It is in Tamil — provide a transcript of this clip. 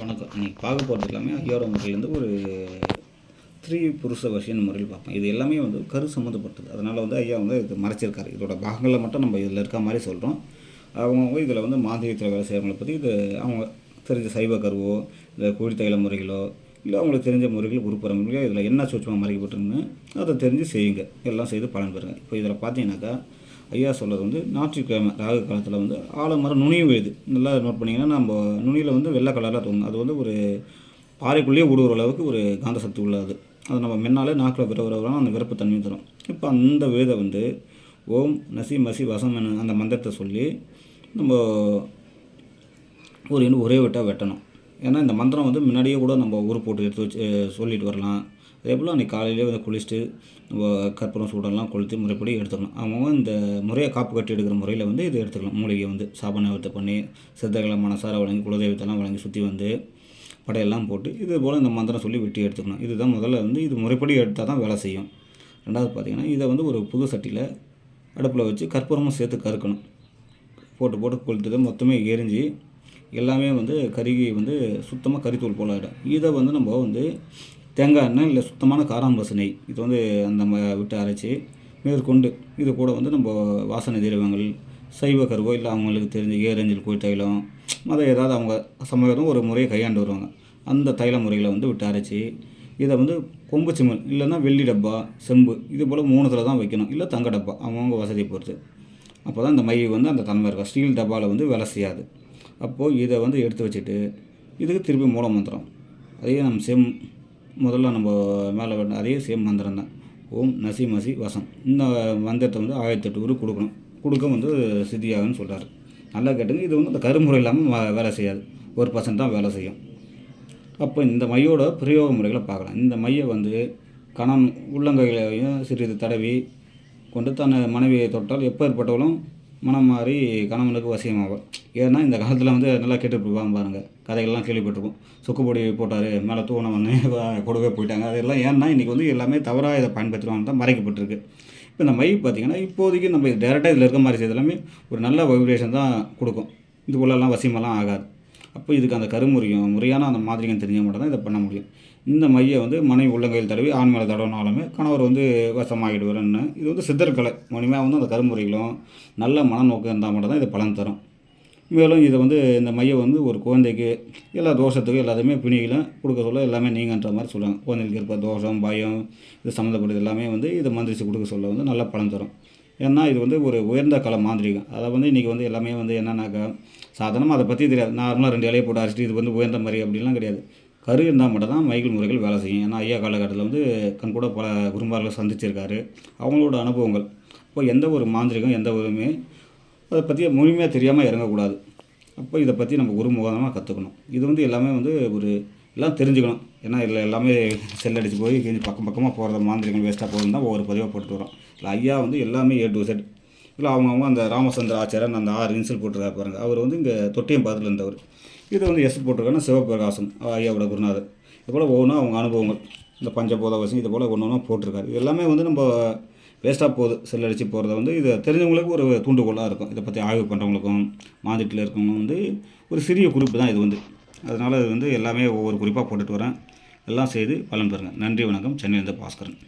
வணக்கம். இன்றைக்கி பார்க்க போகிறது எல்லாமே ஐயாவோட முறையிலேருந்து ஒரு த்ரீ புருஷ வசியன் முறையில் பார்ப்போம். இது எல்லாமே வந்து கரு சம்மந்தப்பட்டது. அதனால் வந்து ஐயா வந்து இது மறைச்சிருக்காரு. இதோட பாகங்களை மட்டும் நம்ம இதில் இருக்க மாதிரி சொல்கிறோம் அவங்கவுங்க இதில் வந்து மாந்திரியத்தில் வேலை செய்கிறவங்களை பற்றி இது அவங்க தெரிஞ்ச சைவ கருவோ இல்லை கோழித்தைல முறைகளோ இல்லை அவங்களுக்கு தெரிஞ்ச முறைகள் உருப்புற இதில் என்ன சூட்சமாக மறைக்கப்பட்டிருக்குன்னு அதை தெரிஞ்சு செய்யுங்க. எல்லாம் செய்து பலன் பெறுங்க. இப்போ இதில் பார்த்தீங்கன்னாக்கா ஐயா சொல்கிறது வந்து ஞாயிற்றுக்கிழமை ராகு காலத்தில் வந்து ஆலமரம் நுனி விழுது. நல்லா நோட் பண்ணிங்கன்னா நம்ம நுனியில் வந்து வெள்ளை கலராக தோணும். அது வந்து ஒரு பாறைக்குள்ளேயே ஊடுற அளவுக்கு ஒரு காந்த சக்தி உள்ளது. அது நம்ம முன்னாலே நாக்கில் விர விர அந்த விருப்ப தன்மையும் தரும். இப்போ அந்த விழுதை வந்து ஓம் நசி மசி வசம் அந்த மந்திரத்தை சொல்லி நம்ம ஒரு இன்னும் ஒரே வெட்டாக வெட்டணும். ஏன்னா இந்த மந்திரம் வந்து முன்னாடியே கூட நம்ம ஊர் போட்டு எடுத்து வச்சு சொல்லிட்டு வரலாம். அதே போல் அன்றைக்கி காலையிலே வந்து குளிச்சுட்டு கற்பூரம் சூடெல்லாம் கொளுத்து முறைப்படி எடுத்துக்கணும். அவங்க இந்த முறையை காப்பு கட்டி எடுக்கிற முறையில் வந்து இது எடுத்துக்கலாம். மூலிகை வந்து சாபநேவத்தை பண்ணி சித்தர்களை மனசார வழங்கி குலதெய்வத்தெல்லாம் வழங்கி சுற்றி வந்து படையெல்லாம் போட்டு இது போல் இந்த மந்திரம் சொல்லி வெட்டி எடுத்துக்கணும். இதுதான் முதல்ல வந்து இது முறைப்படி எடுத்தால் தான் வேலை செய்யும். ரெண்டாவது பார்த்திங்கன்னா இதை வந்து ஒரு புது சட்டியில் அடுப்பில் வச்சு கற்பூரமும் சேர்த்து கறுக்கணும். போட்டு போட்டு கொளுத்துட்டு மொத்தமே எரிஞ்சு எல்லாமே வந்து கருகி வந்து சுத்தமாக கறித்தூள் போல் ஆகிடும் இதை வந்து நம்ம வந்து தேங்காய் எண்ணெய் இல்லை சுத்தமான காராம்பசு நெய் இது வந்து அந்த ம- விட்டு அரைச்சி மேற்கொண்டு இது கூட வந்து நம்ம வாசனை திரவங்கள் சைவ கருவோ இல்லை அவங்களுக்கு தெரிஞ்ச ஏரஞ்சல் கோயில் தைலம் அதை ஏதாவது அவங்க சமயம் ஒரு முறையை கையாண்டு வருவாங்க. அந்த தைல முறைகளை வந்து விட்டு அரைச்சி இதை வந்து கொம்பு சிமல் இல்லைன்னா வெள்ளி டப்பா செம்பு இது போல் மூணுத்தில் தான் வைக்கணும். இல்லை தங்க டப்பா அவங்கவுங்க வசதியை பொறுத்து. அப்போ தான் இந்த மை வந்து அந்த தன்மை இருக்கும். ஸ்டீல் டப்பாவில் வந்து வேலை செய்யாது. அப்போது இதை வந்து எடுத்து வச்சுட்டு இதுக்கு திருப்பி மூல மந்திரம். அதே நம்ம செம் முதல்ல நம்ம மேலே வேண்ட அதே சேம் மந்திரம் தான். ஓம் நசி மசி வசம். இந்த மந்திரத்தை வந்து ஆயிரத்தெட்டு உரு கொடுக்கணும். கொடுக்க வந்து சித்தியாகும்னு சொல்கிறார் நல்லா கேட்டுங்க. இது வந்து அந்த கருமுறை இல்லாமல் வ- வேலை செய்யாது. ஒரு பர்சன்ட் தான் வேலை செய்யும். அப்போ இந்த மையோட பிரயோக முறைகளை பார்க்கலாம். இந்த மையை வந்து கணம் உள்ளங்கைகளையும் சிறிது தடவி கொண்டு தன் மனைவியை தொட்டால் எப்போ ஏற்பட்டவளும் மனம் மாறி கணவனுக்கு வசியமாகும் ஏன்னா இந்த காலத்தில் வந்து நல்லா கேட்டுருப்பாங்க பாருங்கள் கதைகள்லாம் கேள்விப்பட்டிருக்கோம் சுக்குப்பொடி போட்டார் மேலே தூணம் வந்து கொடுக்க போயிட்டாங்க. அதெல்லாம் ஏன்னா இன்றைக்கி வந்து எல்லாமே தவறாக இதை பயன்படுத்துவாங்க தான் மறைக்கப்பட்டிருக்கு. இப்போ இந்த மை பார்த்திங்கன்னா இப்போதைக்கு நம்ம டேரெக்டாக இதில் இருக்க மாதிரி செய்து எல்லாமே ஒரு நல்ல வைப்ரேஷன் தான் கொடுக்கும். இதுக்குள்ளெல்லாம் வசியமெல்லாம் ஆகாது. அப்போ இதுக்கு அந்த கருமுறையும் முறையான அந்த மாதிரியும் தெரிஞ்ச மட்டும் தான் இதை பண்ண முடியும். இந்த மையை வந்து மனைவி உள்ளங்கையில் தடவி ஆண் மேலே தடவினாலுமே கணவர் வந்து வசமாகிடுவார்னு இது வந்து சித்தர்கலை முழுமையாக வந்து அந்த கருமுறைகளும் நல்ல மனநோக்கம் இருந்தால் மட்டும் தான் இது பலன் தரும். மேலும் இதை வந்து இந்த மையை வந்து ஒரு குழந்தைக்கு எல்லா தோஷத்துக்கும் எல்லாத்தையுமே பிணிகளும் கொடுக்க சொல்ல எல்லாமே நீங்கன்ற மாதிரி சொல்லுவாங்க. குழந்தைகளுக்கு இருக்க தோஷம் பயம் இது சம்மந்தப்பட்டது எல்லாமே வந்து இதை மந்திரிச்சு கொடுக்க சொல்ல வந்து நல்லா பலன் தரும். ஏன்னா இது வந்து ஒரு உயர்ந்த கலை மாந்திரிகம் அதை வந்து இன்றைக்கி வந்து எல்லாமே வந்து என்னென்னாக்கா சாதாரணமாக அதை பற்றி தெரியாது. நார்மலாக ரெண்டு இலையை போட்டு அரைச்சிட்டு இது வந்து உயர்ந்த மாதிரி அப்படிலாம் கிடையாது. கரு இருந்தால் மட்டும் தான் மைகள் முறைகள் வேலை செய்யும். ஏன்னா ஐயா காலகட்டத்தில் வந்து கண் கூட பல குருமார்களை சந்திச்சிருக்காரு. அவங்களோட அனுபவங்கள். இப்போ எந்த ஒரு மாந்திரிகம் எந்த ஒருமே அதை பற்றி முழுமையாக தெரியாமல் இறங்கக்கூடாது. அப்போ இதை பற்றி நம்ம குருமுகமாக கற்றுக்கணும் இது வந்து எல்லாமே வந்து ஒரு எல்லாம் தெரிஞ்சுக்கணும். ஏன்னா இதில் எல்லாமே செல்லடிச்சு போய் கிழிஞ்சு பக்கம் பக்கமாக போகிறத மாந்திரிகள் வேஸ்ட்டாக போகிறது தான் ஒவ்வொரு பதிவாக போட்டு வரோம். இல்லை ஐயா வந்து எல்லாமே ஏ டு செட் இல்லை அவங்கவுங்க அந்த ராமச்சந்திர ஆச்சாரன் அந்த ஆறு இன்சில் போட்டிருக்காரு பாருங்க. அவர் வந்து இங்கே தொட்டியம் பாதத்தில் இருந்தவர். இது வந்து எஸ் போட்டிருக்காருன்னா சிவபிரகாசம் ஐயாவோட குருநாதர். இது போல் ஒவ்வொன்றும் அவங்க அனுபவங்கள். இந்த பஞ்சபோதவசம் இது போல் ஒன்று ஒன்றா போட்டிருக்காரு. இது எல்லாமே வந்து நம்ம வேஸ்ட்டாக போகுது. செல் அடித்து போகிறத வந்து இதை தெரிஞ்சவங்களுக்கு ஒரு தூண்டுகோலாக இருக்கும். இதை பற்றி ஆய்வு பண்ணுறவங்களுக்கும் மாந்திட்டில் இருக்கவங்க வந்து ஒரு சிறிய குறிப்பு தான் இது வந்து. அதனால் அது வந்து எல்லாமே ஒவ்வொரு குறிப்பாக போட்டுட்டு வரேன். எல்லாம் செய்து பலன் பெறுங்க. நன்றி வணக்கம். சென்னையிலேருந்து பாஸ்கரன்.